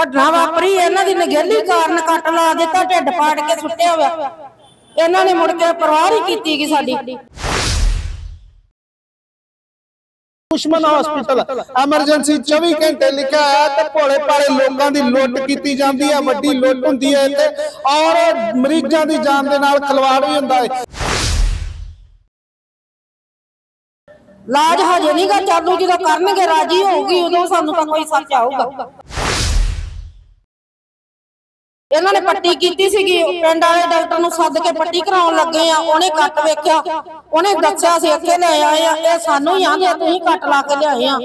ਘਟਨਾ ਵਾਪਰੀ ਇਹਨਾਂ ਦੀ ਨਗੇਲੀ ਕਾਰਨ ਕੱਟ ਲਾ ਦਿੱਤਾ ਢਿੱਡ ਪਾੜ ਕੇ ਸੁੱਟਿਆ ਹੋਇਆ। ਇਹਨਾਂ ਨੇ ਮੁੜ ਕੇ ਪਰਵਾਹ ਹੀ ਕੀਤੀ ਕਿ ਸਾਡੀ। ਦੁਸ਼ਮਣ ਹਸਪੀਟਲ ਐਮਰਜੈਂਸੀ 24 ਘੰਟੇ ਲਿਖਿਆ ਹੈ ਤੇ ਭੋਲੇ ਭਾਲੇ ਲੋਕਾਂ ਦੀ ਲੁੱਟ ਕੀਤੀ ਜਾਂਦੀ ਹੈ ਵੱਡੀ ਲੁੱਟ ਹੁੰਦੀ ਹੈ ਇੱਥੇ ਔਰ ਮਰੀਜ਼ਾਂ ਦੀ ਜਾਨ ਦੇ ਨਾਲ ਖਿਲਵਾੜ ਵੀ ਹੁੰਦਾ ਹੈ। ਲਾਜ ਹਜੇ ਨਹੀਂਗਾ ਚਾਲੂ ਜਦੋਂ ਕਰਨਗੇ ਰਾਜੀ ਹੋਊਗੀ ਉਦੋਂ ਸਾਨੂੰ ਤਾਂ ਕੋਈ ਸੱਚ ਆਊਗਾ। ਇਹਨਾਂ ਨੇ ਪੱਟੀ ਕੀਤੀ ਸੀਗੀ ਪਿੰਡ ਵਾਲੇ ਡਾਕਟਰ ਨੂੰ ਸੱਦ ਕੇ ਪੱਟੀ ਕਰਾਉਣ ਲੱਗੇ ਆ ਉਹਨੇ ਕੱਟ ਵੇਖਿਆ ਉਹਨੇ ਦੱਸਿਆ ਸੀ ਇੱਥੇ ਲੈ ਆਏ ਆ ਇਹ ਸਾਨੂੰ ਹੀ ਆਂਦੇ ਤੁਸੀਂ ਕੱਟ ਲਾ ਕੇ ਲਿਆਏ ਆ।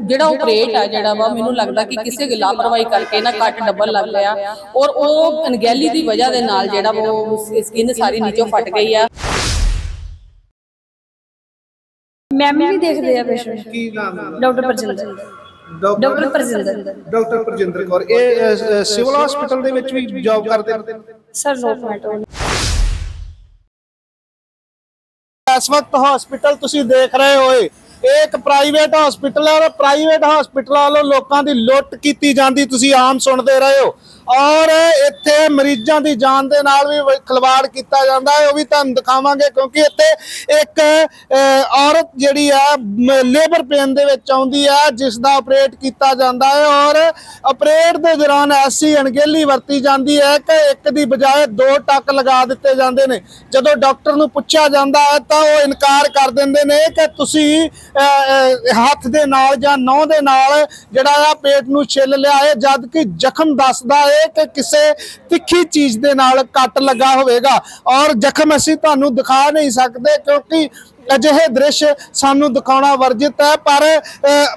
ਜਿਹੜਾ ਆਪਰੇਟ ਆ ਜਿਹੜਾ ਵਾ ਮੈਨੂੰ ਲੱਗਦਾ ਕਿ ਕਿਸੇ ਦੀ ਲਾਪਰਵਾਹੀ ਕਰਕੇ ਨਾ ਕੱਟ ਡਬਲ ਲੱਗ ਗਿਆ ਔਰ ਉਹ ਅਣਗਹਿਲੀ ਦੀ ਵਜ੍ਹਾ ਦੇ ਨਾਲ ਜਿਹੜਾ ਉਹ ਸਕਿਨ ਸਾਰੀ ਨੀਚੋਂ ਫਟ ਗਈ ਆ। ਮੈਮ ਵੀ ਦੇਖਦੇ ਆ ਪੇਸ਼ੈਂਟ। ਕੀ ਨਾਮ doctor Parjinder doctor Parjinder. Doctor Prajinder Kaur. ਇਹ ਸਿਵਲ ਹਸਪੀਟਲ ਦੇ ਵਿੱਚ ਵੀ ਜੌਬ ਕਰਦੇ ਨੇ? ਸਰ ਨੋ ਕਮੈਂਟ ਇਸ ਵਕਤ ਹਸਪੀਟਲ ਤੁਸੀਂ ਦੇਖ ਰਹੇ ਹੋਏ ਇਹ। ਇੱਕ ਪ੍ਰਾਈਵੇਟ ਹਸਪੀਟਲ ਹੈ ਔਰ ਪ੍ਰਾਈਵੇਟ ਹਸਪੀਟਲ ਵੱਲੋਂ ਲੋਕਾਂ ਦੀ ਲੁੱਟ ਕੀਤੀ ਜਾਂਦੀ। ਤੁਸੀਂ ਆਮ ਸੁਣਦੇ ਰਹੇ ਹੋ। ਔਰ ਇੱਥੇ ਮਰੀਜ਼ਾਂ ਦੀ ਜਾਨ ਦੇ ਨਾਲ ਵੀ ਖਿਲਵਾੜ ਕੀਤਾ ਜਾਂਦਾ ਹੈ। ਉਹ ਵੀ ਤੁਹਾਨੂੰ ਦਿਖਾਵਾਂਗੇ ਕਿਉਂਕਿ ਇੱਥੇ ਇੱਕ ਔਰਤ ਜਿਹੜੀ ਹੈ ਲੇਬਰ ਪੇਨ ਦੇ ਵਿੱਚ ਆਉਂਦੀ ਹੈ ਜਿਸ ਦਾ ਆਪਰੇਟ ਕੀਤਾ ਜਾਂਦਾ ਹੈ। ਔਰ ਆਪਰੇਟ ਦੇ ਦੌਰਾਨ ਐਸੀ ਅਣਗਹਿਲੀ ਵਰਤੀ ਜਾਂਦੀ ਹੈ ਕਿ ਇੱਕ ਦੀ ਬਜਾਏ ਦੋ ਟੱਕ ਲਗਾ ਦਿੱਤੇ ਜਾਂਦੇ ਨੇ। ਜਦੋਂ ਡਾਕਟਰ ਨੂੰ ਪੁੱਛਿਆ ਜਾਂਦਾ ਹੈ ਤਾਂ ਉਹ ਇਨਕਾਰ ਕਰ ਦਿੰਦੇ ਨੇ ਕਿ ਤੁਸੀਂ ਹੱਥ ਦੇ ਨਾਲ ਜਾਂ ਨਹੁੰ ਦੇ ਨਾਲ ਜਿਹੜਾ ਆ ਪੇਟ ਨੂੰ ਛਿੱਲ ਲਿਆ ਹੈ ਜਦ ਕਿ ਜ਼ਖਮ ਦੱਸਦਾ ਹੈ ਕਿ ਕਿਸੇ ਤਿੱਖੀ ਚੀਜ਼ ਦੇ ਨਾਲ ਕੱਟ ਲੱਗਾ ਹੋਵੇਗਾ। ਔਰ ਜ਼ਖਮ ਅਸੀਂ ਤੁਹਾਨੂੰ ਦਿਖਾ ਨਹੀਂ ਸਕਦੇ ਕਿਉਂਕਿ ਅਜਿਹੇ ਦ੍ਰਿਸ਼ ਸਾਨੂੰ ਦਿਖਾਉਣਾ ਵਰਜਿਤ ਹੈ, ਪਰ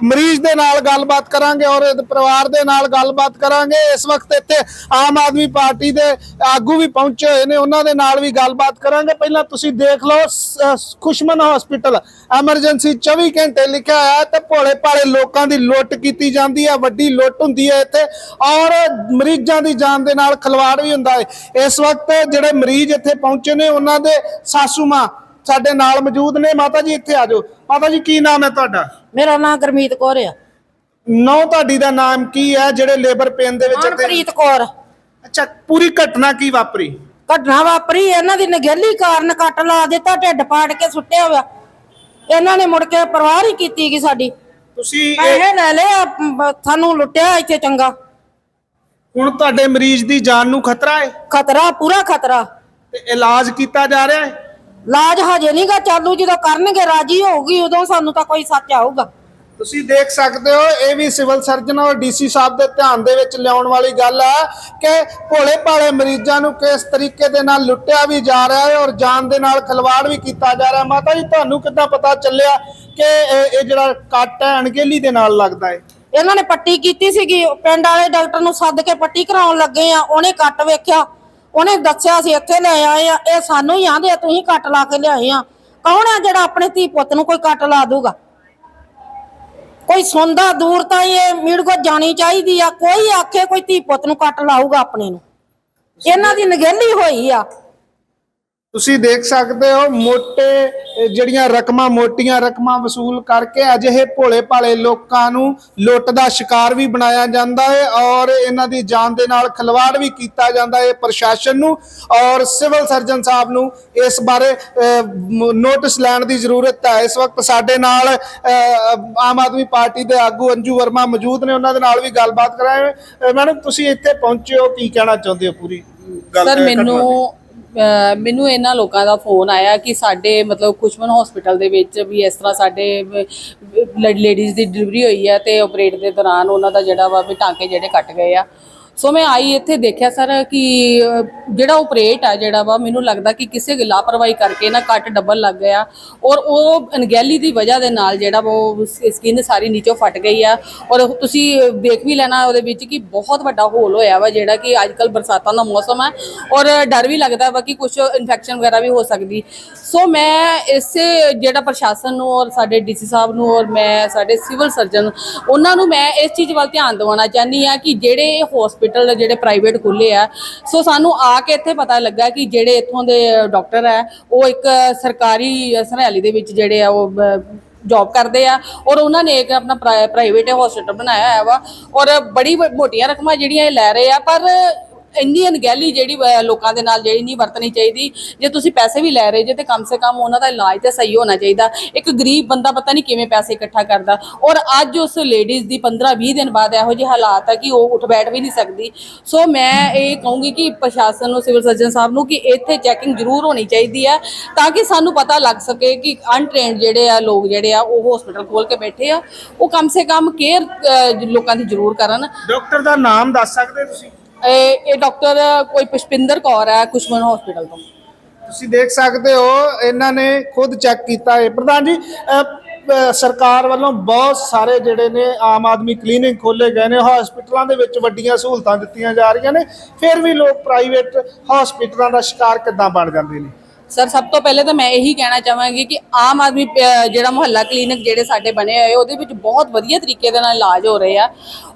ਮਰੀਜ਼ ਦੇ ਨਾਲ ਗੱਲਬਾਤ ਕਰਾਂਗੇ ਔਰ ਪਰਿਵਾਰ ਦੇ ਨਾਲ ਗੱਲਬਾਤ ਕਰਾਂਗੇ। ਇਸ ਵਕਤ ਇੱਥੇ ਆਮ ਆਦਮੀ ਪਾਰਟੀ ਦੇ ਆਗੂ ਵੀ ਪਹੁੰਚੇ ਹੋਏ ਨੇ, ਉਹਨਾਂ ਦੇ ਨਾਲ ਵੀ ਗੱਲਬਾਤ ਕਰਾਂਗੇ। ਪਹਿਲਾਂ ਤੁਸੀਂ ਦੇਖ ਲਓ, ਸ- ਖੁਸ਼ਮਨ ਹਸਪੀਟਲ ਐਮਰਜੈਂਸੀ 24 ਘੰਟੇ ਲਿਖਿਆ ਹੋਇਆ ਹੈ ਤੇ ਭੋਲੇ ਭਾਲੇ ਲੋਕਾਂ ਦੀ ਲੁੱਟ ਕੀਤੀ ਜਾਂਦੀ ਹੈ, ਵੱਡੀ ਲੁੱਟ ਹੁੰਦੀ ਹੈ ਇੱਥੇ ਔਰ ਮਰੀਜ਼ਾਂ ਦੀ ਜਾਨ ਦੇ ਨਾਲ ਖਿਲਵਾੜ ਵੀ ਹੁੰਦਾ ਹੈ। ਇਸ ਵਕਤ ਜਿਹੜੇ ਮਰੀਜ਼ ਇੱਥੇ ਪਹੁੰਚੇ ਨੇ, ਉਹਨਾਂ ਦੇ ਸਾਸੂ ਮਾਂ ਸਾਡੇ ਨਾਲ ਮੌਜੂਦ ਨੇ। ਮਾਤਾ ਜੀ ਇੱਥੇ ਆ ਜਾਓ। ਮਾਤਾ ਜੀ ਕੀ ਨਾਮ ਹੈ ਤੁਹਾਡਾ? ਮੇਰਾ ਨਾਮ ਗੁਰਮੀਤ ਕੌਰ ਆ। ਨੌ ਤੁਹਾਡੀ ਦਾ ਨਾਮ ਕੀ ਹੈ ਜਿਹੜੇ ਲੇਬਰ ਪੇਨ ਦੇ ਵਿੱਚ ਮਨਪ੍ਰੀਤ ਕੌਰ। ਅੱਛਾ ਪੂਰੀ ਘਟਨਾ ਕੀ ਵਾਪਰੀ? ਘਟਨਾ ਵਾਪਰੀ ਇਹਨਾਂ ਦੀ ਨਗੇਲੀ ਕਾਰਨ ਕੱਟ ਲਾ ਦਿੱਤਾ ਢਿੱਡ ਪਾੜ ਕੇ ਸੁੱਟਿਆ ਹੋਇਆ। ਇਹਨਾਂ ਨੇ ਮੁੜ ਕੇ ਪਰਵਾਹ ਹੀ ਕੀਤੀ ਕਿ ਸਾਡੀ। ਤੁਸੀਂ ਇਹ- ਪੈਸੇ ਲੈ ਲਏ ਆ, ਮ, ਸਾਨੂੰ ਲੁੱਟਿਆ ਇੱਥੇ ਚੰਗਾ। ਹੁਣ ਤੁਹਾਡੇ ਮਰੀਜ਼ ਦੀ ਜਾਨ ਨੂੰ ਖਤਰਾ ਹੈ? ਖਤਰਾ ਪੂਰਾ ਖਤਰਾ। ਤੇ ਇਲਾਜ ਕੀਤਾ ਜਾ ਰਿਹਾ ਹੈ? ਲਾਜ ਹਜੇ ਨਹੀਂਗਾ ਚਾਲੂ ਜਦੋਂ ਕਰਨਗੇ ਰਾਜੀ ਹੋਊਗੀ ਉਦੋਂ ਸਾਨੂੰ ਤਾਂ ਕੋਈ ਸੱਚ ਆਊਗਾ। ਤੁਸੀਂ ਦੇਖ ਸਕਦੇ ਹੋ ਇਹ ਵੀ ਸਿਵਲ ਸਰਜਨ ਔਰ ਡੀਸੀ ਸਾਹਿਬ ਦੇ ਧਿਆਨ ਦੇ ਵਿੱਚ ਲਿਆਉਣ ਵਾਲੀ ਗੱਲ ਹੈ ਕਿ ਭੋਲੇ ਭਾਲੇ ਮਰੀਜ਼ਾਂ ਨੂੰ ਕਿਸ ਤਰੀਕੇ ਦੇ ਨਾਲ ਲੁੱਟਿਆ ਵੀ ਜਾ ਰਿਹਾ ਹੈ ਔਰ ਜਾਨ ਦੇ ਨਾਲ ਖਿਲਵਾੜ ਵੀ ਕੀਤਾ ਜਾ ਰਿਹਾ ਮਾਤਾ ਜੀ ਤੁਹਾਨੂੰ ਕਿੱਦਾਂ ਪਤਾ ਚੱਲਿਆ ਕਿ ਇਹ ਜਿਹੜਾ ਕੱਟ ਹੈ ਅਣਗਹਿਲੀ ਦੇ ਨਾਲ ਲੱਗਦਾ ਹੈ? ਇਹਨਾਂ ਨੇ ਪੱਟੀ ਕੀਤੀ ਸੀਗੀ ਪਿੰਡ ਵਾਲੇ ਡਾਕਟਰ ਨੂੰ ਸੱਦ ਕੇ ਪੱਟੀ ਕਰਾਉਣ ਲੱਗੇ ਆ ਉਹਨੇ ਕੱਟ ਵੇਖਿਆ। ਉਹਨੇ ਦੱਸਿਆ ਸੀ, ਇੱਥੇ ਲੈ ਆਏ ਆ, ਇਹ ਸਾਨੂੰ ਹੀ ਆਂਦੇ ਆ, ਤੁਸੀਂ ਕੱਟ ਲਾ ਕੇ ਲਿਆਏ ਆ। ਕੌਣ ਆ ਜਿਹੜਾ ਆਪਣੇ ਧੀ ਪੁੱਤ ਨੂੰ ਕੋਈ ਕੱਟ ਲਾ ਦੂਗਾ? ਕੋਈ ਸੁਣਦਾ ਦੂਰ ਤਾਂ ਇਹ ਮੀਡੀਆ ਕੋ ਜਾਣੀ ਚਾਹੀਦੀ ਆ, ਕੋਈ ਆਖੇ ਕੋਈ ਧੀ ਪੁੱਤ ਨੂੰ ਕੱਟ ਲਾਊਗਾ ਆਪਣੇ ਨੂੰ। ਇਹਨਾਂ ਦੀ ਨਗੇਲੀ ਹੋਈ ਆ। ਤੁਸੀਂ ਦੇਖ ਸਕਦੇ ਹੋ ਮੋਟੇ ਜਿਹੜੀਆਂ ਰਕਮਾਂ ਮੋਟੀਆਂ ਰਕਮਾਂ ਵਸੂਲ ਕਰਕੇ ਅਜਿਹੇ ਭੋਲੇ ਭਾਲੇ ਲੋਕਾਂ ਨੂੰ ਲੁੱਟ ਦਾ ਸ਼ਿਕਾਰ ਵੀ ਬਣਾਇਆ ਜਾਂਦਾ ਹੈ ਔਰ ਇਹਨਾਂ ਦੀ ਜਾਨ ਦੇ ਨਾਲ ਖਿਲਵਾੜ ਵੀ ਕੀਤਾ ਜਾਂਦਾ ਹੈ ਪ੍ਰਸ਼ਾਸਨ ਨੂੰ ਔਰ ਸਿਵਲ ਸਰਜਨ ਸਾਹਿਬ ਨੂੰ ਇਸ ਬਾਰੇ ਨੋਟਿਸ ਲੈਣ ਦੀ ਜ਼ਰੂਰਤ ਹੈ। ਇਸ ਵਕਤ ਸਾਡੇ ਨਾਲ ਆਮ ਆਦਮੀ ਪਾਰਟੀ ਦੇ ਆਗੂ ਅੰਜੂ ਵਰਮਾ ਮੌਜੂਦ ਨੇ। ਉਹਨਾਂ ਦੇ ਨਾਲ ਵੀ ਗੱਲਬਾਤ ਕਰਾਂਗੇ। ਮੈਡਮ ਤੁਸੀਂ ਇੱਥੇ ਪਹੁੰਚੇ ਹੋ। ਕੀ ਕਹਿਣਾ ਚਾਹੁੰਦੇ ਹੋ ਪੂਰੀ ਗੱਲ ਸਰ ਮੈਨੂੰ ਮੈਨੂੰ ਇਹਨਾਂ ਲੋਕਾਂ ਦਾ ਫੋਨ ਆਇਆ ਕਿ ਸਾਡੇ ਮਤਲਬ ਕੁਸ਼ਮਨ ਹਸਪੀਟਲ ਦੇ ਵਿੱਚ ਵੀ ਇਸ ਤਰ੍ਹਾਂ ਸਾਡੇ ਲੇਡੀਜ਼ ਦੀ ਡਿਲੀਵਰੀ ਹੋਈ ਹੈ ਤੇ ਆਪਰੇਟ ਦੇ ਦੌਰਾਨ ਉਹਨਾਂ ਦਾ ਜਿਹੜਾ ਵਾ ਵੀ ਟਾਂਕੇ ਜਿਹੜੇ ਕੱਟ ਗਏ ਆ। ਸੋ ਮੈਂ ਆਈ ਇੱਥੇ ਦੇਖਿਆ ਸਰ ਕਿ ਜਿਹੜਾ ਆਪਰੇਟ ਆ, ਜਿਹੜਾ ਵਾ, ਮੈਨੂੰ ਲੱਗਦਾ ਕਿ ਕਿਸੇ ਦੀ ਲਾਪਰਵਾਹੀ ਕਰਕੇ ਨਾ ਕੱਟ ਡਬਲ ਲੱਗ ਗਿਆ। ਔਰ ਉਹ ਅਣਗਹਿਲੀ ਦੀ ਵਜ੍ਹਾ ਦੇ ਨਾਲ ਜਿਹੜਾ ਵਾ, ਉਹ ਸਕਿਨ ਸਾਰੀ ਨੀਚੋਂ ਫਟ ਗਈ ਆ। ਔਰ ਤੁਸੀਂ ਦੇਖ ਵੀ ਲੈਣਾ ਉਹਦੇ ਵਿੱਚ ਕਿ ਬਹੁਤ ਵੱਡਾ ਹੋਲ ਹੋਇਆ ਵਾ, ਜਿਹੜਾ ਕਿ ਅੱਜ ਕੱਲ ਬਰਸਾਤਾਂ ਦਾ ਮੌਸਮ ਹੈ ਔਰ ਡਰ ਵੀ ਲੱਗਦਾ ਵਾ ਕਿ ਕੁਝ ਇਨਫੈਕਸ਼ਨ ਵਗੈਰਾ ਵੀ ਹੋ ਸਕਦੀ। ਸੋ ਮੈਂ ਇਸੇ ਜਿਹੜਾ ਪ੍ਰਸ਼ਾਸਨ ਨੂੰ ਔਰ ਸਾਡੇ ਡੀਸੀ ਸਾਹਿਬ ਨੂੰ ਔਰ ਮੈਂ ਸਾਡੇ ਸਿਵਲ ਸਰਜਨ ਉਹਨਾਂ ਨੂੰ ਮੈਂ ਇਸ ਚੀਜ਼ ਵੱਲ ਧਿਆਨ ਦਿਵਾਉਣਾ ਚਾਹੁੰਦੀ ਆ ਕਿ ਜਿਹੜੇ ਹਸਪੀਟਲ ਜਿਹੜੇ ਪ੍ਰਾਈਵੇਟ ਖੁੱਲੇ ਆ। ਸੋ ਸਾਨੂੰ ਆ ਕੇ ਇੱਥੇ ਪਤਾ ਲੱਗਾ ਕਿ ਜਿਹੜੇ ਇੱਥੋਂ ਦੇ ਡਾਕਟਰ ਹੈ ਉਹ ਇੱਕ ਸਰਕਾਰੀ ਸਰਹਾਲੀ ਦੇ ਵਿੱਚ ਜਿਹੜੇ ਆ, ਉਹ ਬ- ਜੌਬ ਕਰਦੇ ਆ ਔਰ ਉਹਨਾਂ ਨੇ ਇੱਕ ਆਪਣਾ ਪ੍ਰਾਈਵੇਟ ਹਸਪੀਟਲ ਬਣਾਇਆ ਹੈ ਵਾ ਔਰ ਬੜੀ ਵ- ਮੋਟੀਆਂ ਰਕਮਾਂ ਜਿਹੜੀਆਂ ਇਹ ਲੈ ਰਹੇ ਆ। ਪਰ ਇੰਨੀ ਅਣਗਹਿਲੀ ਜਿਹੜੀ ਲੋਕਾਂ ਦੇ ਨਾਲ ਜਿਹੜੀ ਨਹੀਂ ਵਰਤਣੀ ਚਾਹੀਦੀ। ਜੇ ਤੁਸੀਂ ਪੈਸੇ ਵੀ ਲੈ ਰਹੇ ਜੇ ਤੇ ਕਮ ਸੇ ਕਮ ਉਹਨਾਂ ਦਾ ਇਲਾਜ ਤੇ ਸਹੀ ਹੋਣਾ ਚਾਹੀਦਾ। ਇੱਕ ਗਰੀਬ ਬੰਦਾ ਪਤਾ ਨਹੀਂ ਕਿਵੇਂ ਪੈਸੇ ਇਕੱਠਾ ਕਰਦਾ। ਔਰ ਅੱਜ ਉਸ ਲੇਡੀਜ਼ ਦੀ 15-20 ਦਿਨ ਬਾਅਦ ਇਹੋ ਜਿਹੇ ਹਾਲਾਤ ਆ ਕਿ ਉਹ ਉੱਠ ਬੈਠ ਵੀ ਨਹੀਂ ਸਕਦੀ। ਸੋ ਮੈਂ ਇਹ ਕਹੂੰਗੀ ਕਿ ਪ੍ਰਸ਼ਾਸਨ ਨੂੰ ਸਿਵਲ ਸਰਜਨ ਸਾਹਿਬ ਨੂੰ ਕਿ ਇੱਥੇ ਚੈਕਿੰਗ ਜ਼ਰੂਰ ਹੋਣੀ ਚਾਹੀਦੀ ਹੈ ਤਾਂ ਕਿ ਸਾਨੂੰ ਪਤਾ ਲੱਗ ਸਕੇ ਕਿ ਅਨਟ੍ਰੇਨਡ ਜਿਹੜੇ ਆ ਲੋਕ ਜਿਹੜੇ ਆ ਉਹ ਹਸਪੀਟਲ ਖੋਲ ਕੇ ਬੈਠੇ ਆ। ਉਹ ਕਮ ਸੇ ਕਮ ਕੇਅਰ ਲੋਕਾਂ ਦੀ ਜ਼ਰੂਰ ਕਰਨ। ਡਾਕਟਰ ਦਾ ਨਾਮ ਦੱਸ ਸਕਦੇ ਤੁਸੀਂ? ਇਹ ਇਹ ਡਾਕਟਰ ਕੋਈ ਪੁਸ਼ਪਿੰਦਰ ਕੌਰ ਹੈ ਕੁਸ਼ਮਨ ਹਸਪੀਟਲ ਤੋਂ। ਤੁਸੀਂ ਦੇਖ ਸਕਦੇ ਹੋ ਇਹਨਾਂ ਨੇ ਖੁਦ ਚੈੱਕ ਕੀਤਾ ਹੈ ਪ੍ਰਧਾਨ ਜੀ ਅਹ, ਅਹ, ਸਰਕਾਰ ਵੱਲੋਂ ਬਹੁਤ ਸਾਰੇ ਜਿਹੜੇ ਨੇ ਆਮ ਆਦਮੀ ਕਲੀਨਿਕ ਖੋਲੇ ਗਏ ਨੇ ਹਸਪੀਟਲਾਂ ਦੇ ਵਿੱਚ ਵੱਡੀਆਂ ਸਹੂਲਤਾਂ ਦਿੱਤੀਆਂ ਜਾ ਰਹੀਆਂ ਨੇ ਫਿਰ ਵੀ ਲੋਕ ਪ੍ਰਾਈਵੇਟ ਹਸਪੀਟਲਾਂ ਦਾ ਸ਼ਿਕਾਰ ਕਿੱਦਾਂ ਬਣ ਜਾਂਦੇ ਨੇ? ਸਰ ਸਭ ਤੋਂ ਪਹਿਲੇ ਤਾਂ ਮੈਂ ਇਹੀ ਕਹਿਣਾ ਚਾਹਾਂਗੀ ਕਿ ਆਮ ਆਦਮੀ ਅਹ, ਜਿਹੜਾ ਮੁਹੱਲਾ ਕਲੀਨਿਕ ਜਿਹੜੇ ਸਾਡੇ ਬਣੇ ਹੋਏ ਉਹਦੇ ਵਿੱਚ ਬਹੁਤ ਵਧੀਆ ਤਰੀਕੇ ਦੇ ਨਾਲ ਇਲਾਜ ਹੋ ਰਹੇ ਆ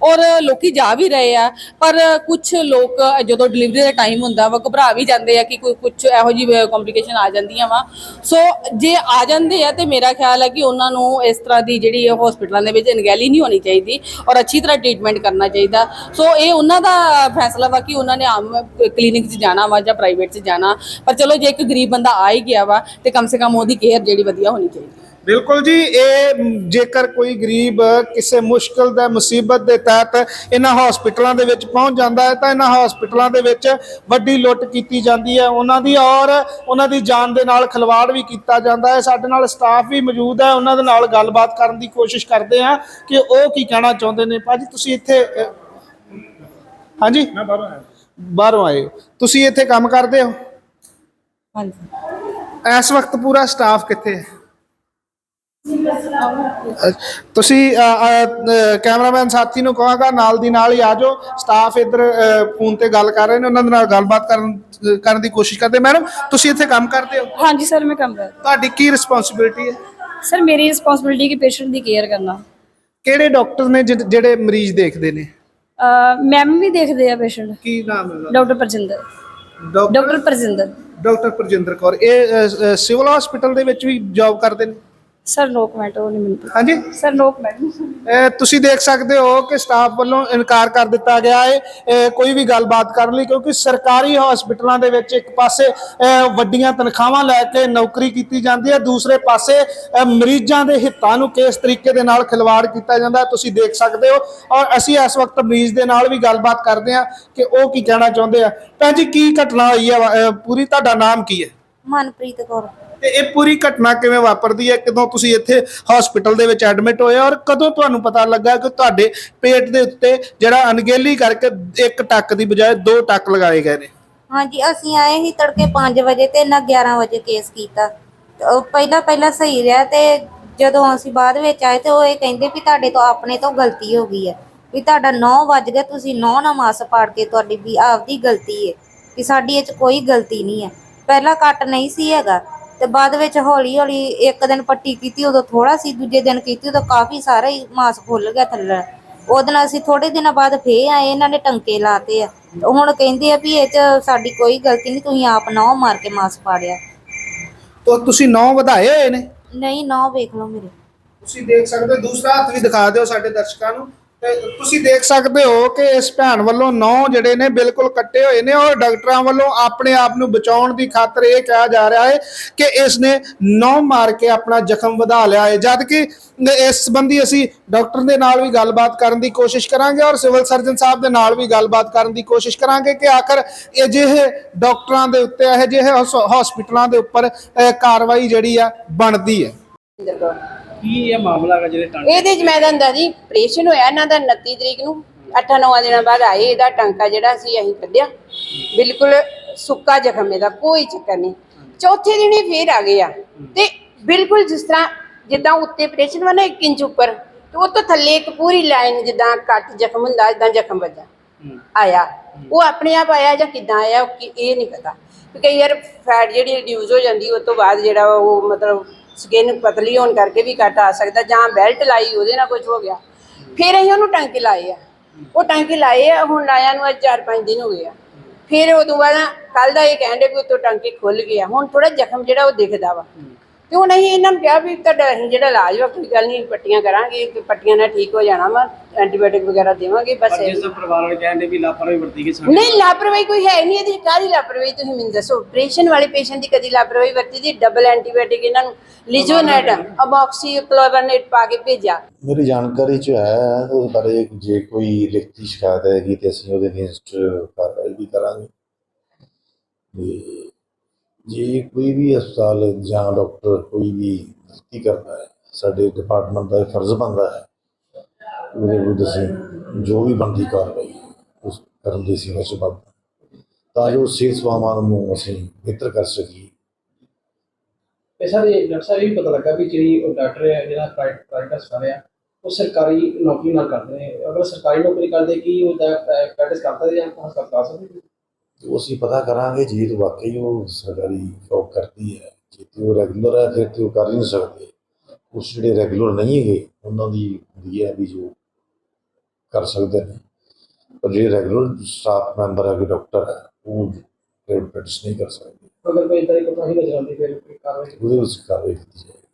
ਔਰ ਲੋਕੀ ਜਾ ਵੀ ਰਹੇ ਆ ਪਰ ਕੁਝ ਲੋਕ ਜਦੋਂ ਡਿਲੀਵਰੀ ਦਾ ਟਾਈਮ ਹੁੰਦਾ ਵਾ ਘਬਰਾ ਵੀ ਜਾਂਦੇ ਆ ਕਿ ਕੋਈ ਕੁਝ ਇਹੋ ਜਿਹੀ ਕੰਪਲਿਕੇਸ਼ਨ ਆ ਜਾਂਦੀਆਂ ਵਾ। ਸੋ ਜੇ ਆ ਜਾਂਦੇ ਆ ਤੇ ਮੇਰਾ ਖਿਆਲ ਹੈ ਕਿ ਉਹਨਾਂ ਨੂੰ ਇਸ ਤਰ੍ਹਾਂ ਦੀ ਜਿਹੜੀ ਹਸਪੀਟਲਾਂ ਦੇ ਵਿੱਚ ਅਣਗਹਿਲੀ ਨਹੀਂ ਹੋਣੀ ਚਾਹੀਦੀ ਔਰ ਅੱਛੀ ਤਰ੍ਹਾਂ ਟ੍ਰੀਟਮੈਂਟ ਕਰਨਾ ਚਾਹੀਦਾ। ਸੋ ਇਹ ਉਹਨਾਂ ਦਾ ਫੈਸਲਾ ਵਾ ਕਿ ਉਹਨਾਂ ਨੇ ਆਮ ਕਲੀਨਿਕ 'ਚ ਜਾਣਾ ਵਾ ਜਾਂ ਪ੍ਰਾਈਵੇਟ 'ਚ ਜਾਣਾ। ਪਰ ਚਲੋ ਜੇ ਇੱਕ ਗਰੀਬ ਬੰਦਾ ਆ ਹੀ ਗਿਆ ਵਾ ਤੇ ਕਮ ਸੇ ਕਮ ਉਹਦੀ ਕੇਅਰ ਜਿਹੜੀ ਵਧੀਆ ਹੋਣੀ ਚਾਹੀਦੀ। ਬਿਲਕੁਲ ਜੀ ਇਹ ਜੇਕਰ ਕੋਈ ਗਰੀਬ ਕਿਸੇ ਮੁਸ਼ਕਲ ਦਾ ਮੁਸੀਬਤ ਦੇ ਤਹਿਤ ਇਹਨਾਂ ਹਸਪੀਟਲਾਂ ਦੇ ਵਿੱਚ ਪਹੁੰਚ ਜਾਂਦਾ ਹੈ ਤਾਂ ਇਹਨਾਂ ਹਸਪੀਟਲਾਂ ਦੇ ਵਿੱਚ ਵੱਡੀ ਲੁੱਟ ਕੀਤੀ ਜਾਂਦੀ ਹੈ। ਉਹਨਾਂ ਦੀ ਔਰ ਉਹਨਾਂ ਦੀ ਜਾਨ ਦੇ ਨਾਲ ਖਿਲਵਾੜ ਵੀ ਕੀਤਾ ਜਾਂਦਾ ਹੈ। ਸਾਡੇ ਨਾਲ ਸਟਾਫ ਵੀ ਮੌਜੂਦ ਹੈ। ਉਹਨਾਂ ਦੇ ਨਾਲ ਗੱਲਬਾਤ ਕਰਨ ਦੀ ਕੋਸ਼ਿਸ਼ ਕਰਦੇ ਹਾਂ ਕਿ ਉਹ ਕੀ ਕਹਿਣਾ ਚਾਹੁੰਦੇ ਨੇ। ਭਾਜੀ ਤੁਸੀਂ ਇੱਥੇ ਹਾਂਜੀ? ਮੈਂ ਬਾਹਰੋਂ ਆਇਆ। ਬਾਹਰੋਂ ਆਏ। ਤੁਸੀਂ ਇੱਥੇ ਕੰਮ ਕਰਦੇ ਹੋ? ਹਾਂਜੀ। ਇਸ ਵਕਤ ਪੂਰਾ ਸਟਾਫ ਕਿੱਥੇ ਹੈ? ਅ, ਤੁਸੀਂ ਅ, ਅ, ਅ, ਕੈਮਰਾਮੈਨ ਸਾਥੀ ਨੂੰ ਕਹਾਂਗਾ ਨਾਲ ਦੀ ਨਾਲ ਹੀ ਆ ਜਾਓ। ਸਟਾਫ ਇੱਧਰ ਅ, ਫੋਨ ਤੇ ਗੱਲ ਕਰ ਰਹੇ ਨੇ ਉਹਨਾਂ ਦੇ ਨਾਲ ਗੱਲਬਾਤ ਕਰਨ ਕਰਨ ਦੀ ਕੋਸ਼ਿਸ਼ ਕਰਦੇ। ਮੈਡਮ ਤੁਸੀਂ ਇੱਥੇ ਕੰਮ ਕਰਦੇ ਹੋ? ਹਾਂਜੀ ਸਰ ਮੈਂ ਕੰਮ ਕਰ ਤੁਹਾਡੀ ਕੀ ਰਿਸਪੌਂਸਿਬਿਲਟੀ ਹੈ? ਸਰ ਮੇਰੀ ਰਿਸਪੌਂਸਿਬਿਲਟੀ ਕਿ ਪੇਸ਼ੈਂਟ ਦੀ ਕੇਅਰ ਕਰਨਾ। ਕਿਹੜੇ ਡਾਕਟਰ ਨੇ ਜਿਹ- ਜਿਹੜੇ ਮਰੀਜ਼ ਦੇਖਦੇ ਨੇ? ਮੈਮ ਵੀ ਦੇਖਦੇ ਆ ਪੇਸ਼ੈਂਟ ਕੀ ਨਾਮ ਹੈ doctor Prajinder. Doctor Prajinder. Doctor Prajinder Kaur ਇਹ ਅ, ਅ, ਸਿਵਲ ਹਸਪੀਟਲ ਦੇ ਵਿੱਚ ਵੀ ਜੌਬ ਕਰਦੇ ਨੇ? ਸਰ ਨੋ ਕਮੈਂਟ ਉਹ ਨਹੀਂ ਮੈਨੂੰ। ਹਾਂਜੀ? ਸਰ ਨੋ ਕਮੈਂਟ ਇਹ ਤੁਸੀਂ ਦੇਖ ਸਕਦੇ ਹੋ ਕਿ ਸਟਾਫ ਵੱਲੋਂ ਇਨਕਾਰ ਕਰ ਦਿੱਤਾ ਗਿਆ ਹੈ ਇਹ ਕੋਈ ਵੀ ਗੱਲਬਾਤ ਕਰਨ ਲਈ ਕਿਉਂਕਿ ਸਰਕਾਰੀ ਹਸਪੀਟਲਾਂ ਦੇ ਵਿੱਚ ਇੱਕ ਪਾਸੇ ਇਹ ਵੱਡੀਆਂ ਤਨਖਾਹਾਂ ਲੈ ਕੇ ਨੌਕਰੀ ਕੀਤੀ ਜਾਂਦੀ ਹੈ ਦੂਸਰੇ ਪਾਸੇ ਇਹ ਮਰੀਜ਼ਾਂ ਦੇ ਹਿੱਤਾਂ ਨੂੰ ਕਿਸ ਤਰੀਕੇ ਦੇ ਨਾਲ ਖਿਲਵਾੜ ਕੀਤਾ ਜਾਂਦਾ ਹੈ ਤੁਸੀਂ ਦੇਖ ਸਕਦੇ ਹੋ। ਔਰ ਅਸੀਂ ਇਸ ਵਕਤ ਮਰੀਜ਼ ਦੇ ਨਾਲ ਵੀ ਗੱਲਬਾਤ ਕਰਦੇ ਹਾਂ ਕਿ ਉਹ ਕੀ ਕਹਿਣਾ ਚਾਹੁੰਦੇ ਆ। ਭੈਣ ਜੀ ਕੀ ਘਟਨਾ ਹੋਈ ਹੈ ਅਹ ਪੂਰੀ ਤੁਹਾਡਾ ਨਾਮ ਕੀ ਹੈ? ਮਨਪ੍ਰੀਤ ਕੌਰ। ਤੇ ਇਹ ਪੂਰੀ ਘਟਨਾ ਕਿਵੇਂ ਵਾਪਰਦੀ ਹੈ? ਕਦੋਂ ਤੁਸੀਂ ਇੱਥੇ ਹਸਪੀਟਲ ਦੇ ਵਿੱਚ ਐਡਮਿਟ ਹੋਏ ਔਰ ਕਦੋਂ ਤੁਹਾਨੂੰ ਪਤਾ ਲੱਗਾ ਕਿ ਤੁਹਾਡੇ ਪੇਟ ਦੇ ਉੱਤੇ ਜਿਹੜਾ ਅਣਗਹਿਲੀ ਕਰਕੇ ਇੱਕ ਟੱਕ ਦੀ ਬਜਾਏ ਦੋ ਟੱਕ ਲਗਾਏ ਗਏ ਨੇ? ਹਾਂਜੀ, ਅਸੀਂ ਆਏ ਸੀ ਤੜਕੇ 5 ਵਜੇ ਤੇ ਨਾ 11 ਵਜੇ ਕੇਸ ਕੀਤਾ। ਤੇ ਉਹ ਪਹਿਲਾਂ ਪਹਿਲਾਂ ਸਹੀ ਰਿਹਾ ਤੇ ਜਦੋਂ ਅਸੀਂ ਬਾਅਦ ਵਿੱਚ ਆਏ ਤੇ ਉਹ ਇਹ ਕਹਿੰਦੇ ਵੀ ਤੁਹਾਡੇ ਤੋਂ ਆਪਣੇ ਤੋਂ ਗਲਤੀ ਹੋ ਗਈ ਹੈ। ਵੀ ਤੁਹਾਡਾ 9 ਵੱਜ ਗਿਆ ਤੁਸੀਂ 9 ਨਾ ਮਾਸ ਪਾੜ ਕੇ ਤੁਹਾਡੀ ਵੀ ਆਪਦੀ ਗਲਤੀ ਹੈ। ਕਿ ਸਾਡੀ ਇਹ ਚ ਕੋਈ ਗਲਤੀ ਨਹੀਂ ਹੈ। ਪਹਿਲਾਂ ਕੱਟ ਨਹੀਂ ਸੀ ਹੈਗਾ। ਤੇ ਬਾਅਦ ਵਿੱਚ ਹੌਲੀ ਹੌਲੀ ਇੱਕ ਦਿਨ ਪੱਟੀ ਕੀਤੀ ਉਦੋਂ ਥੋੜਾ ਸੀ ਦੂਜੇ ਦਿਨ ਕੀਤੀ ਉਦੋਂ ਕਾਫੀ ਸਾਰਾ ਹੀ ਮਾਸ ਖੁੱਲ ਗਿਆ ਥੱਲੇ। ਉਹਦੇ ਨਾਲ ਅਸੀਂ ਥੋੜੇ ਦਿਨਾਂ ਬਾਅਦ ਫੇਰ ਆਏ ਇਹਨਾਂ ਨੇ ਟੰਕੇ ਲਾਤੇ ਆ। ਤੇ ਹੁਣ ਕਹਿੰਦੇ ਆ ਵੀ ਇਹ ਚ ਸਾਡੀ ਕੋਈ ਗਲਤੀ ਨਹੀਂ ਤੁਸੀਂ ਆਪ ਨੌ ਮਾਰ ਕੇ ਮਾਸ ਪਾੜਿਆ। ਤਾਂ ਤੁਸੀਂ ਨੌ ਵਧਾਏ ਹੋਏ ਨੇ? ਨਹੀਂ ਨੌ ਵੇਖ ਲਓ ਮੇਰੇ। ਤੁਸੀਂ ਦੇਖ ਸਕਦੇ ਹੋ ਦੂਸਰਾ ਹੱਥ ਵੀ ਦਿਖਾ ਦਿਓ ਸਾਡੇ ਦਰਸ਼ਕਾਂ ਨੂੰ। ਤੁਸੀਂ ਦੇਖ ਸਕਦੇ ਹੋ ਕਿ ਇਸ ਭੈਣ ਵੱਲੋਂ ਨੌ ਜਿਹੜੇ ਨੇ ਬਿਲਕੁਲ ਕੱਟੇ ਹੋਏ ਨੇ ਔਰ ਡਾਕਟਰਾਂ ਵੱਲੋਂ ਆਪਣੇ ਆਪ ਨੂੰ ਬਚਾਉਣ ਦੀ ਖਾਤਰ ਇਹ ਕਿਹਾ ਜਾ ਰਿਹਾ ਹੈ ਕਿ ਇਸ ਨੇ ਨੌ ਮਾਰ ਕੇ ਆਪਣਾ ਜ਼ਖਮ ਵਧਾ ਲਿਆ ਹੈ। ਜਦ ਕਿ ਇਸ ਸੰਬੰਧੀ ਅਸੀਂ ਡਾਕਟਰ ਦੇ ਨਾਲ ਵੀ ਗੱਲਬਾਤ ਕਰਨ ਦੀ ਕੋਸ਼ਿਸ਼ ਕਰਾਂਗੇ ਔਰ ਸਿਵਲ ਸਰਜਨ ਸਾਹਿਬ ਦੇ ਨਾਲ ਵੀ ਗੱਲਬਾਤ ਕਰਨ ਦੀ ਕੋਸ਼ਿਸ਼ ਕਰਾਂਗੇ ਕਿ ਆਖਰ ਅਜਿਹੇ ਡਾਕਟਰਾਂ ਦੇ ਉੱਤੇ, ਅਜਿਹੇ ਹਸਪੀਟਲਾਂ ਦੇ ਉੱਪਰ ਕਾਰਵਾਈ ਜਿਹੜੀ ਆ ਬਣਦੀ ਹੈ। ਇਹਦੇ ਚ ਮੈਂ ਤੁਹਾਨੂੰ ਦੱਸਦੀ ਆਪਰੇਸ਼ਨ ਹੋਇਆ ਇਹਨਾਂ ਦਾ 29 ਤਰੀਕ ਨੂੰ 8-9 ਦਿਨਾਂ ਬਾਅਦ ਆਏ ਇਹਦਾ ਟਾਂਕਾ ਜਿਹੜਾ ਸੀ ਅਸੀਂ ਕੱਢਿਆ। ਬਿਲਕੁਲ ਸੁੱਕਾ ਜ਼ਖਮ ਇਹਦਾ ਕੋਈ ਚੱਕਰ ਨਹੀਂ। ਚੌਥੇ ਦਿਨ ਇਹ ਫੇਰ ਆ ਗਏ ਆ। ਤੇ ਬਿਲਕੁਲ ਜਿਸ ਤਰ੍ਹਾਂ ਜਿੱਦਾਂ ਉੱਤੇ ਆਪਰੇਸ਼ਨ ਵਾ ਨਾ 1 ਇੰਚ ਉੱਪਰ ਤੇ ਉਹ ਤੋਂ ਥੱਲੇ ਇੱਕ ਪੂਰੀ ਲਾਈਨ ਜਿੱਦਾਂ ਕੱਟ ਜ਼ਖਮ ਹੁੰਦਾ ਇਦਾਂ ਜ਼ਖਮ ਵੱਜਾ। ਆਇਆ। ਉਹ ਆਪਣੇ ਆਪ ਆਇਆ ਜਾਂ ਕਿੱਦਾਂ ਆਇਆ ਉਹ ਕੀ- ਇਹ ਨਹੀਂ ਪਤਾ। ਕਿਉਂਕਿ ਯਾਰ ਫੈਟ ਜਿਹੜੀ ਰਿਡਿਊਸ ਹੋ ਜਾਂਦੀ ਉਹ ਤੋਂ ਬਾਅਦ ਜਿਹੜਾ ਉਹ ਮਤਲਬ ਸਕਿਨ ਪਤਲੀ ਹੋਣ ਕਰਕੇ ਵੀ ਕੱਟ ਆ ਸਕਦਾ ਜਾਂ ਬੈਲਟ ਲਾਈ ਉਹਦੇ ਨਾਲ ਕੁਝ ਹੋ ਗਿਆ। ਫਿਰ ਅਸੀਂ ਉਹਨੂੰ ਟਾਂਕੇ ਲਾਏ ਆ। ਉਹ ਟਾਂਕੇ ਲਾਏ ਆ, ਹੁਣ ਲਾਇਆ ਨੂੰ ਅੱਜ 4-5 ਦਿਨ ਹੋ ਗਏ ਆ। ਫਿਰ ਉਦੋਂ ਬਾਅਦ ਕੱਲ ਦਾ ਇਹ ਕਹਿੰਦੇ ਵੀ ਉਤੋਂ ਟਾਂਕੇ ਖੁੱਲ ਗਿਆ ਹੁਣ ਥੋੜਾ ਜ਼ਖਮ ਜਿਹੜਾ ਉਹ ਦਿਖਦਾ ਵਾ। ਤੇ ਹੁਣ ਅਸੀਂ ਇਹਨਾਂ ਨੂੰ ਕਿਹਾ ਵੀ ਤੁਹਾਡਾ ਅਸੀਂ ਜਿਹੜਾ ਇਲਾਜ ਵਾ ਕੋਈ ਗੱਲ ਨਹੀਂ ਪੱਟੀਆਂ ਕਰਾਂਗੇ ਤੇ ਪੱਟੀਆਂ ਨਾਲ ਠੀਕ ਹੋ ਜਾਣਾ ਵਾ ਐਂਟੀਬਾਇਓਟਿਕ ਵਗੈਰਾ ਦੇਵਾਂਗੇ ਬਸ ਪਰ ਜਿਸ ਦਾ ਪਰਿਵਾਰ ਵਾਲੇ ਕਹਿੰਦੇ ਵੀ ਲਾਪਰਵਾਹੀ ਵਰਤੀ ਗਈ ਸਾਡੇ ਨਹੀਂ ਲਾਪਰਵਾਹੀ ਕੋਈ ਹੈ ਨਹੀਂ ਇਹਦੀ ਕਾਹਦੀ ਲਾਪਰਵਾਹੀ ਤੁਸੀਂ ਮੈਨੂੰ ਦੱਸੋ। ਆਪਰੇਸ਼ਨ ਵਾਲੇ ਪੇਸ਼ੈਂਟ ਦੀ ਕਦੀ ਲਾਪਰਵਾਹੀ ਵਰਤੀ ਦੀ ਡਬਲ ਐਂਟੀਬਾਇਓਟਿਕ ਇਹਨਾਂ ਨੂੰ ਲਿਜੋਨੈਟ ਅਮੋਕਸੀ ਕਲੋਵਰਨੇਟ ਪਾ ਕੇ ਭੇਜਿਆ। ਮੇਰੀ ਜਾਣਕਾਰੀ ਚ ਹੈ ਉਸ ਬਾਰੇ ਜੇ ਕੋਈ ਲਿਖਤੀ ਸ਼ਿਕਾਇਤ ਹੈਗੀ ਤੇ ਅਸੀਂ ਉਹਦੇ ਅਗੇਂਸਟ ਕਾਰਵਾਈ ਵੀ ਕਰਾਂਗੇ। ਤੇ ਜੇ ਕੋਈ ਵੀ ਹਸਪਤਾਲ ਜਾਂ ਡਾਕਟਰ ਕੋਈ ਵੀ ਗਲਤੀ ਕਰਦਾ ਹੈ, ਸਾਡੇ ਡਿਪਾਰਟਮੈਂਟ ਦਾ ਇਹ ਫਰਜ਼ ਬਣਦਾ ਹੈ, ਉਹਦੇ ਵਿਰੁੱਧ ਅਸੀਂ ਜੋ ਵੀ ਬਣਦੀ ਕਾਰਵਾਈ ਉਸ ਕਰਨ ਦੀ ਸੀ ਵਚਨਬੱਧ ਤਾਂ ਜੋ ਸਿਹਤ ਸੇਵਾਵਾਂ ਨੂੰ ਅਸੀਂ ਬਿਹਤਰ ਕਰ ਸਕੀਏ। ਇਹ ਸਾਰੇ ਡਾਕਟਰ ਸਾਹਿਬ ਇਹ ਵੀ ਪਤਾ ਲੱਗਾ ਵੀ ਜਿਹੜੀ ਉਹ ਡਾਕਟਰ ਹੈ, ਜਿਹੜਾ ਪ੍ਰਾਈਵੇਟ ਹਸਪਤਾਲ ਆ ਉਹ ਸਰਕਾਰੀ ਨੌਕਰੀ ਨਾਲ ਕਰਦੇ ਨੇ। ਅਗਰ ਸਰਕਾਰੀ ਨੌਕਰੀ ਕਰਦੇ, ਕੀ ਉਹ ਪ੍ਰੈਕਟਿਸ ਕਰਦਾ ਜਾਂ ਹਸਪਤਾਲ ਸਕਦੇ ਉਹ ਅਸੀਂ ਪਤਾ ਕਰਾਂਗੇ ਜੇ ਤਾਂ ਵਾਕਈ ਉਹ ਸਰਕਾਰੀ ਜੋਬ ਕਰਦੀ ਹੈ। ਜੇ ਤੇ ਉਹ ਰੈਗੂਲਰ ਹੈ ਫਿਰ ਤੇ ਉਹ ਕਰ ਹੀ ਨਹੀਂ ਸਕਦੇ। ਕੁਛ ਜਿਹੜੇ ਰੈਗੂਲਰ ਨਹੀਂ ਹੈਗੇ ਉਹਨਾਂ ਦੀ ਹੁੰਦੀ ਹੈ ਵੀ ਜੋ ਕਰ ਸਕਦੇ ਨੇ। ਪਰ ਜਿਹੜੇ ਰੈਗੂਲਰ ਸਟਾਫ ਮੈਂਬਰ ਹੈ ਕਿ ਡਾਕਟਰ ਹੈ ਉਹ ਪ੍ਰੈਕਟਿਸ ਨਹੀਂ ਕਰ ਸਕਦੇ। ਅਗਰ ਕੋਈ ਇਦਾਂ ਦੀ ਕੋਈ ਨਹੀਂ ਆਉਂਦੀ ਫਿਰ ਕੋਈ ਕਾਰਵਾਈ ਉਹਦੇ ਵਿੱਚ ਕਾਰਵਾਈ ਕੀਤੀ ਜਾਏ